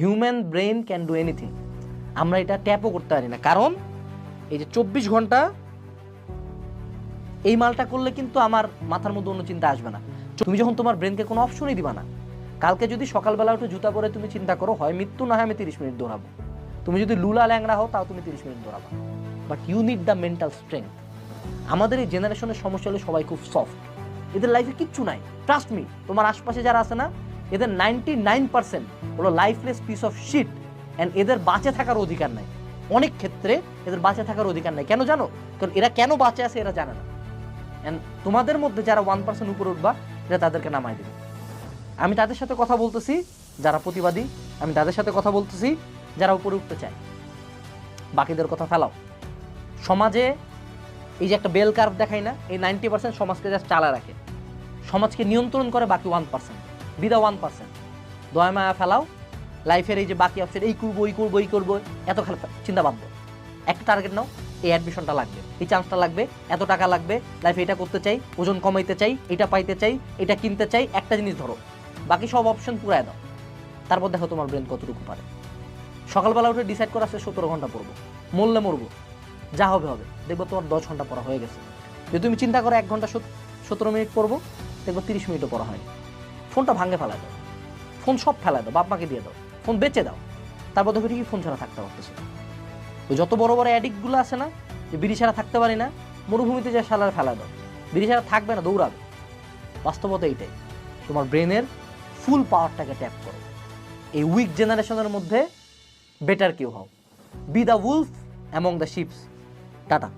Human brain can do anything আমরা এটা ট্যাপও করতে পারি না। কারণ এই যে চব্বিশ ঘণ্টা, এই মালটা করলে কিন্তু আমার মাথার মধ্যে অন্য চিন্তা আসবে না। তুমি যখন তোমার ব্রেনকে কোনো অপশনই দিবা না, কালকে যদি সকালবেলা উঠে জুতা পরে তুমি চিন্তা করো, হয় মৃত্যু না হয় আমি তিরিশ মিনিট দৌড়াবো। তুমি যদি লুলা ল্যাংড়া হও, তাও তুমি তিরিশ minute দৌড়াবা। But you need the mental strength আমাদের এই জেনারেশনের সমস্যা হলে সবাই খুব সফট এদের লাইফে কিচ্ছু নাই। ট্রাস্ট মি তোমার আশপাশে যারা আছে না এদের নাইনটি নাইন পার্সেন্ট হলো lifeless piece of shit and এদের বাঁচে থাকার অধিকার নাই। অনেক ক্ষেত্রে এদের বাঁচে থাকার অধিকার নাই। কেন জানো? কারণ এরা কেন বাঁচে আছে এরা জানে না। অ্যান্ড তোমাদের মধ্যে যারা ওয়ান পার্সেন্ট উপরে উঠবা, এরা তাদেরকে নামাই দেবে। আমি তাদের সাথে কথা বলতেছি, যারা প্রতিবাদী, আমি তাদের সাথে কথা বলতেছি, যারা উপরে উঠতে চায়। বাকিদের কথা ফেলাও। সমাজে এই যে একটা বেল কার্ভ দেখাই না, এই নাইনটি পার্সেন্ট সমাজকে যা চালা রাখে। সমাজকে নিয়ন্ত্রণ করে বাকি ওয়ান পার্সেন্ট বিদা ওয়ান পার্সেন্ট দয়া মায়া ফেলাও। লাইফের এই যে বাকি অপশন এই করব এই করব এই করব, এত খেলা চিন্তা দাও। একটা টার্গেট নাও, এই অ্যাডমিশনটা লাগবে। এই চান্সটা লাগবে, এত টাকা লাগবে লাইফে এটা করতে চাই, ওজন কমাইতে চাই, এটা পাইতে চাই, এটা কিনতে চাই, একটা জিনিস ধরো। বাকি সব অপশন পুরায় দাও। তারপর দেখো তোমার ব্রেন কতটুকু পারে। সকালবেলা উঠে ডিসাইড করা আছে সতেরো ঘণ্টা পড়ব। মরলে মরবো। যা হবে হবে। দেখব তোমার দশ ঘণ্টা পড়া হয়ে গেছে। যদি তুমি চিন্তা করো এক ঘণ্টা সত- সতেরো মিনিট পড়ব, দেখব তিরিশ মিনিটও পড়া হয় ফোনটা ভাঙে ফেলা দাও। ফোন সব ফেলা দাও বাপ মাকে দিয়ে দাও। ফোন বেচে দাও। তারপর দেখো ঠিকই ফোন ছাড়া থাকতে পারতেছে ওই যত বড় বড় অ্যাডিক্টগুলো আছে না, যে বিড়ি ছাড়া থাকতে পারি না, মরুভূমিতে যা সালার ফেলা দাও। বিড়ি ছাড়া থাকবে না, দৌড়াবে। বাস্তবতা এইটাই। তোমার ব্রেনের ফুল পাওয়ারটাকে ট্যাপ করো। এই উইক জেনারেশনের মধ্যে বেটার কেউ হও। Be the wolf among the sheeps tata.